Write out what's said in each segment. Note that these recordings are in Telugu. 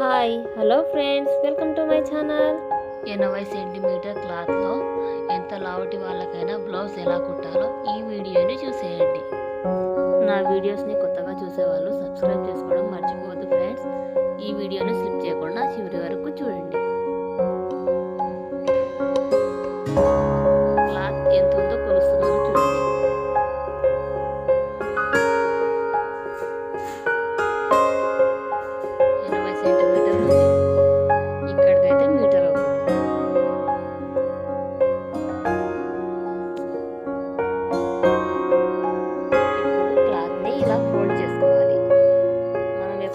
Hi hello friends welcome to my channel. ఎనభై సెంటీమీటర్ క్లాత్లో ఎంత లావటి వాళ్ళకైనా బ్లౌజ్ ఎలా కుట్టాలో ఈ వీడియోని చూసేయండి. నా వీడియోస్ని కొత్తగా చూసేవాళ్ళు సబ్స్క్రైబ్ చేసుకోవడం మర్చిపోవద్దు ఫ్రెండ్స్. ఈ వీడియోని స్లిప్ చేయకుండా చివరి వరకు చూడండి.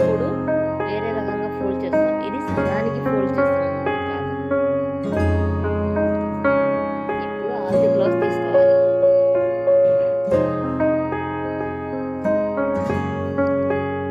మనం వేరే రకంగా ఫోల్డ్ చేస్తాం ఇది సగానికి ఫోల్డ్ చేస్తాం ఇప్పుడు ఆల్ది బ్లౌజ్ తీసుకోవాలి.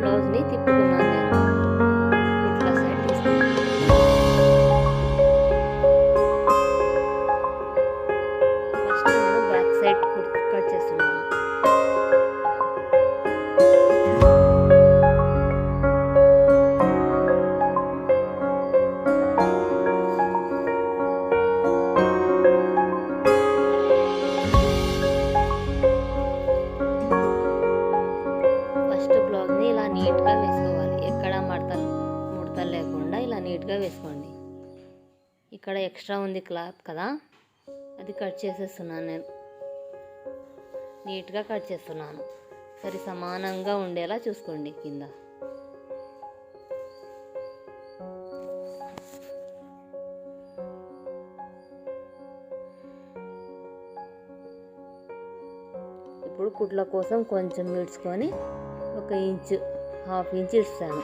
బ్లౌజ్ని తిప్పుకున్నాను నేను. ఇట్లా సైడ్ తీసుకున్నాను ఫస్ట్ నేను బ్యాక్ సైడ్ కట్ చేస్తున్నాను. బ్లౌజ్ని ఇలా నీట్గా వేసుకోవాలి. ఎక్కడ మడతలు ముడతలు లేకుండా ఇలా నీట్గా వేసుకోండి. ఇక్కడ ఎక్స్ట్రా ఉంది క్లాత్ కదా? అది కట్ చేసేస్తున్నాను నేను. నీట్గా కట్ చేస్తున్నాను. సరి సమానంగా ఉండేలా చూసుకోండి కింద. ఇప్పుడు కుట్ల కోసం కొంచెం మిడ్చుకొని ఒక ఇంచు హాఫ్ ఇంచ్ ఇస్తాను.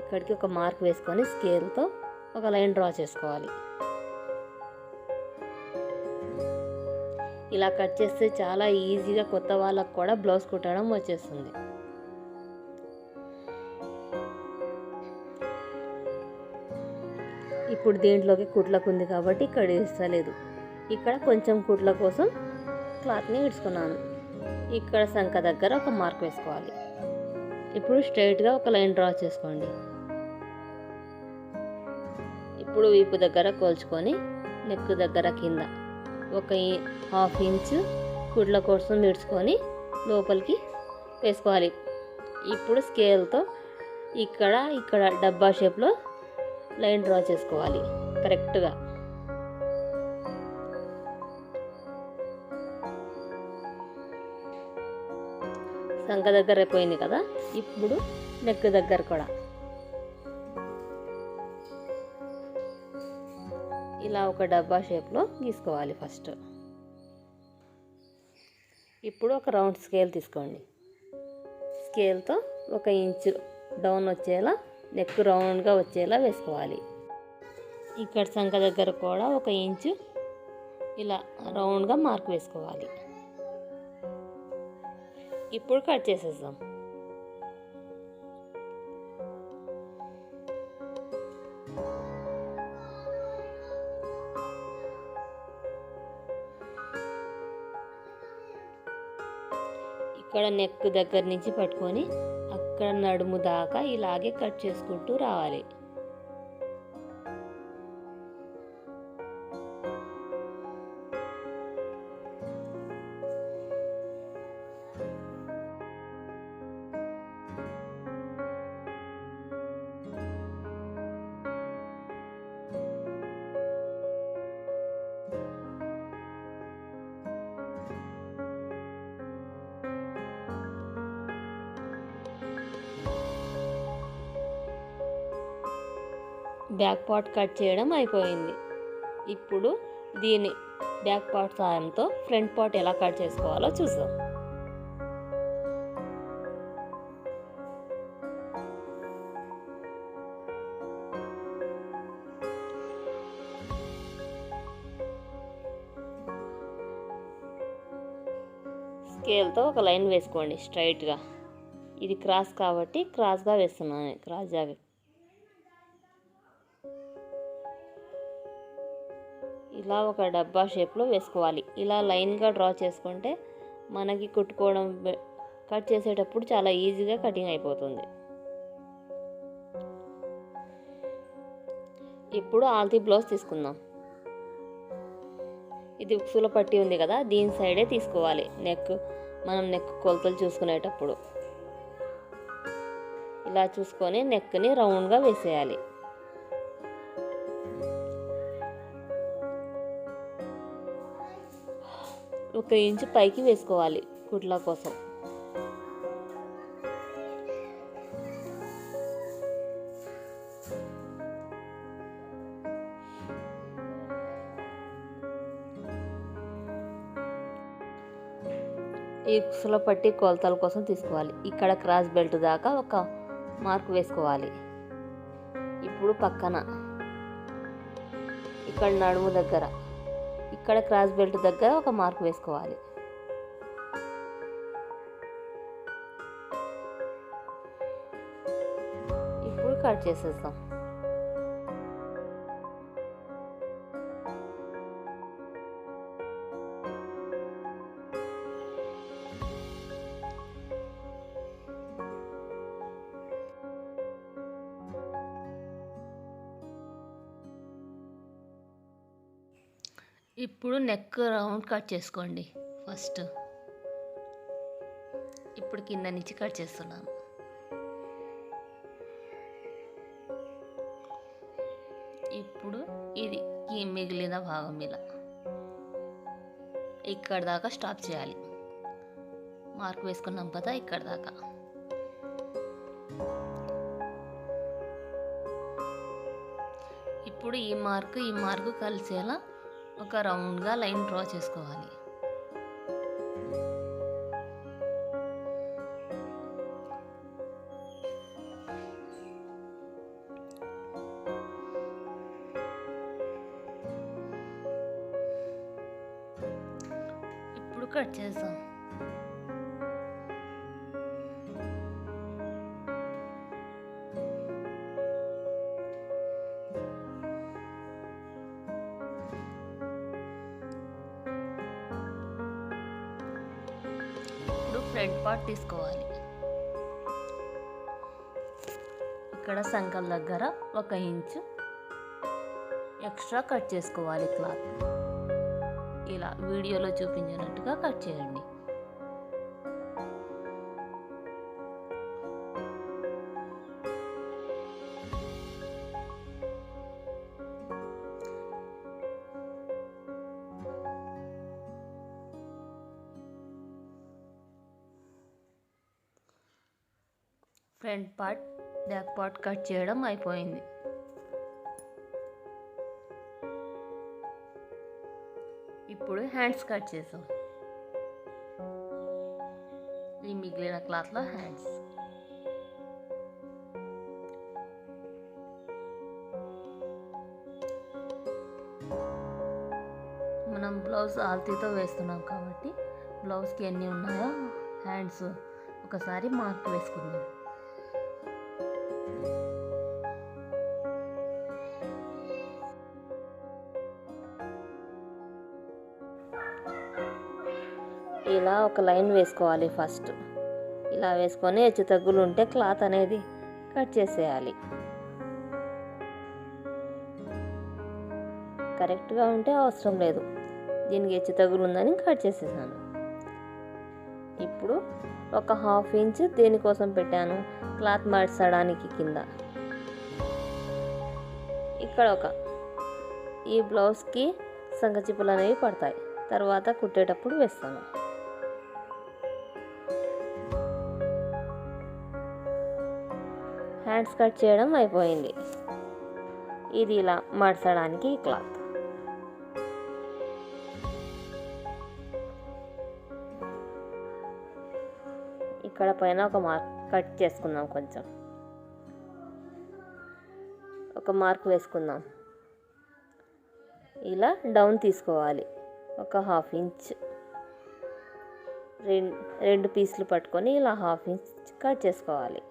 ఇక్కడికి ఒక మార్క్ వేసుకొని స్కేల్తో ఒక లైన్ డ్రా చేసుకోవాలి. ఇలా కట్ చేస్తే చాలా ఈజీగా కొత్త వాళ్ళకు కూడా బ్లౌజ్ కుట్టడం వచ్చేస్తుంది. ఇప్పుడు దీంట్లోకి కుట్లకు ఉంది కాబట్టి ఇక్కడ ఇస్తలేదు. ఇక్కడ కొంచెం కుట్ల కోసం క్లాత్ని ఇడ్చుకున్నాను. ఇక్కడ సంఖ దగ్గర ఒక మార్క్ వేసుకోవాలి. ఇప్పుడు స్ట్రైట్గా ఒక లైన్ డ్రా చేసుకోండి. ఇప్పుడు వీపు దగ్గర కోల్చుకొని నెక్ దగ్గర కింద ఒక హాఫ్ ఇంచ్ కుడ్ల కోసం విడుచుకొని లోపలికి వేసుకోవాలి. ఇప్పుడు స్కేల్తో ఇక్కడ ఇక్కడ డబ్బా షేప్లో లైన్ డ్రా చేసుకోవాలి. కరెక్ట్గా. సంఖ దగ్గర పోయింది కదా ఇప్పుడు నెక్ దగ్గర కూడా. ఇలా ఒక డబ్బా షేప్లో గీసుకోవాలి ఫస్ట్ ఇప్పుడు ఒక రౌండ్ స్కేల్ తీసుకోండి. స్కేల్తో ఒక ఇంచు డౌన్ వచ్చేలా నెక్ రౌండ్గా వచ్చేలా వేసుకోవాలి. ఇక్కడ సంఖ దగ్గర కూడా ఒక ఇంచు ఇలా రౌండ్గా మార్క్ వేసుకోవాలి. ఇప్పుడు కట్ చేసేద్దాం. ఇక్కడ నెక్ దగ్గర నుంచి పట్టుకొని అక్కడ నడుము దాకా ఇలాగే కట్ చేసుకుంటూ రావాలి. బ్యాక్ పార్ట్ కట్ చేయడం అయిపోయింది. ఇప్పుడు దీని బ్యాక్ పార్ట్ సాయంతో ఫ్రంట్ పార్ట్ ఎలా కట్ చేసుకోవాలో చూద్దాం. స్కేల్తో ఒక లైన్ వేసుకోండి స్ట్రైట్గా. ఇది క్రాస్ కాబట్టి క్రాస్గా వేస్తున్నాను క్రాస్ జాకెట్. ఇలా ఒక డబ్బా షేప్లో వేసుకోవాలి. ఇలా లైన్గా డ్రా చేసుకుంటే మనకి కుట్టుకోవడం కట్ చేసేటప్పుడు చాలా ఈజీగా కటింగ్ అయిపోతుంది. ఇప్పుడు ఆల్తీ బ్లౌజ్ తీసుకుందాం. ఇది ఉక్సుల పట్టి ఉంది కదా దీని సైడే తీసుకోవాలి. నెక్ మనం నెక్ కొలతలు చూసుకునేటప్పుడు. ఇలా చూసుకొని నెక్ని రౌండ్గా వేసేయాలి. ఒక ఇంచు పైకి వేసుకోవాలి కుట్ల కోసం. ఈ కుసలో పట్టి కొలతల కోసం తీసుకోవాలి. ఇక్కడ క్రాస్ బెల్ట్ దాకా ఒక మార్క్ వేసుకోవాలి. ఇప్పుడు పక్కన. ఇక్కడ నడుము దగ్గర. ఇక్కడ క్రాస్ బెల్ట్ దగ్గర ఒక మార్క్ వేసుకోవాలి. ఇప్పుడు కట్ చేసేస్తాం ఇప్పుడు నెక్ రౌండ్ కట్ చేసుకోండి. ఫస్ట్ ఇప్పుడు కింద నుంచి కట్ చేస్తున్నాను. ఇప్పుడు ఇది ఈ మిగిలిన భాగం ఇలా. ఇక్కడ దాకా స్టాప్ చేయాలి. మార్క్ వేసుకున్నాం కదా ఇక్కడ దాకా. ఇప్పుడు ఈ మార్కు ఈ మార్కు కలిసేలా ఒక రౌండ్గా లైన్ డ్రా చేసుకోవాలి. ఇప్పుడు కట్ చేస్తాం ఫ్రంట్ పార్ట్ తీసుకోవాలి. ఇక్కడ సంకల దగ్గర ఒక ఇంచు ఎక్స్ట్రా కట్ చేసుకోవాలి క్లాత్. ఇలా వీడియోలో చూపించినట్టుగా కట్ చేయండి. Front part back part cut చేయడం అయిపోయింది. ఇప్పుడు హ్యాండ్స్ కట్ చేసాం. ఈ మిగిలిన క్లాత్లో హ్యాండ్స్. మనం బ్లౌజ్ ఆల్తీతో వేస్తున్నాం కాబట్టి బ్లౌజ్కి ఎన్ని ఉన్నాయో హ్యాండ్స్ ఒకసారి మార్క్ వేసుకుందాం. ఒక లైన్ వేసుకోవాలి ఫస్ట్. ఇలా వేసుకొని హెచ్చు తగ్గులు ఉంటే క్లాత్ అనేది కట్ చేసేయాలి. కరెక్ట్గా ఉంటే అవసరం లేదు. దీనికి హెచ్చు తగ్గులు ఉందని కట్ చేసేసాను. ఇప్పుడు ఒక హాఫ్ ఇంచ్ దేనికోసం పెట్టాను? క్లాత్ మార్చడానికి కింద. ఇక్కడ ఒక ఈ బ్లౌజ్కి సంగచిప్పులు అనేవి పడతాయి. తర్వాత కుట్టేటప్పుడు వేస్తాను. హ్యాండ్స్ కట్ చేయడం అయిపోయింది. ఇది ఇలా మడచడానికి క్లాత్. ఇక్కడ పైన ఒక మార్క్ కట్ చేసుకుందాం కొంచెం. ఒక మార్క్ వేసుకుందాం. ఇలా డౌన్ తీసుకోవాలి. ఒక హాఫ్ ఇంచ్. రెండు రెండు పీసులు పట్టుకొని ఇలా హాఫ్ ఇంచ్ కట్ చేసుకోవాలి.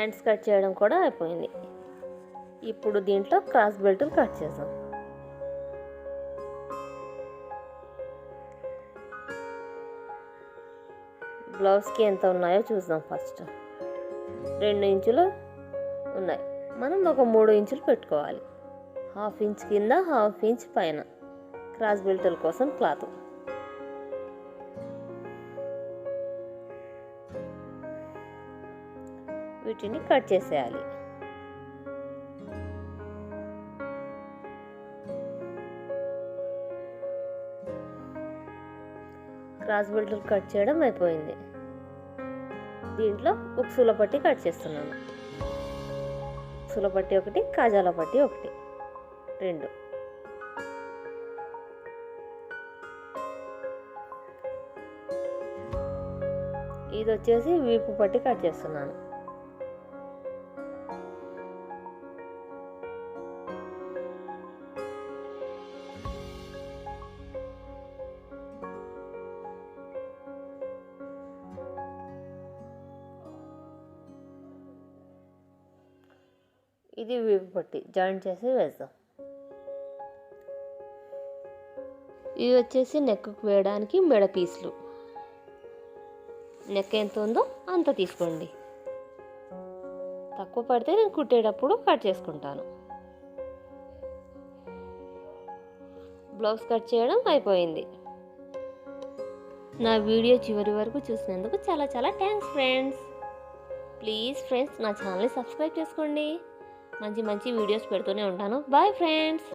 హ్యాండ్స్ కట్ చేయడం కూడా అయిపోయింది. ఇప్పుడు దీంట్లో క్రాస్ బెల్ట్ కట్ చేద్దాం. బ్లౌజ్కి ఎంత ఉన్నాయో చూద్దాం ఫస్ట్. రెండు ఇంచులు ఉన్నాయి. మనం ఒక మూడు ఇంచులు పెట్టుకోవాలి. హాఫ్ ఇంచ్ కింద హాఫ్ ఇంచ్ పైన. క్రాస్ బెల్టుల కోసం క్లాత్. వీటిని కట్ చేసేయాలి. క్రాస్ బెల్టులు కట్ చేయడం అయిపోయింది. దీంట్లో ఉక్సుల పట్టి కట్ చేస్తున్నాను. ఉక్సుల పట్టి ఒకటి కాజాల పట్టి ఒకటి. రెండు. ఇది వచ్చేసి వీపు పట్టి కట్ చేస్తున్నాను. ఇది వీపు పట్టి జాయింట్ చేసి వేద్దాం. ఇవి వచ్చేసి నెక్కు వేయడానికి మెడ పీసులు. నెక్ ఎంత ఉందో అంత తీసుకోండి. తక్కువ పడితే నేను కుట్టేటప్పుడు కట్ చేసుకుంటాను. బ్లౌజ్ కట్ చేయడం అయిపోయింది. నా వీడియో చివరి వరకు చూసినందుకు చాలా చాలా థ్యాంక్స్ ఫ్రెండ్స్. ప్లీజ్ ఫ్రెండ్స్ నా ఛానల్ని సబ్స్క్రైబ్ చేసుకోండి. మంచి మంచి వీడియోస్ పెడుతూనే ఉంటాను. Bye friends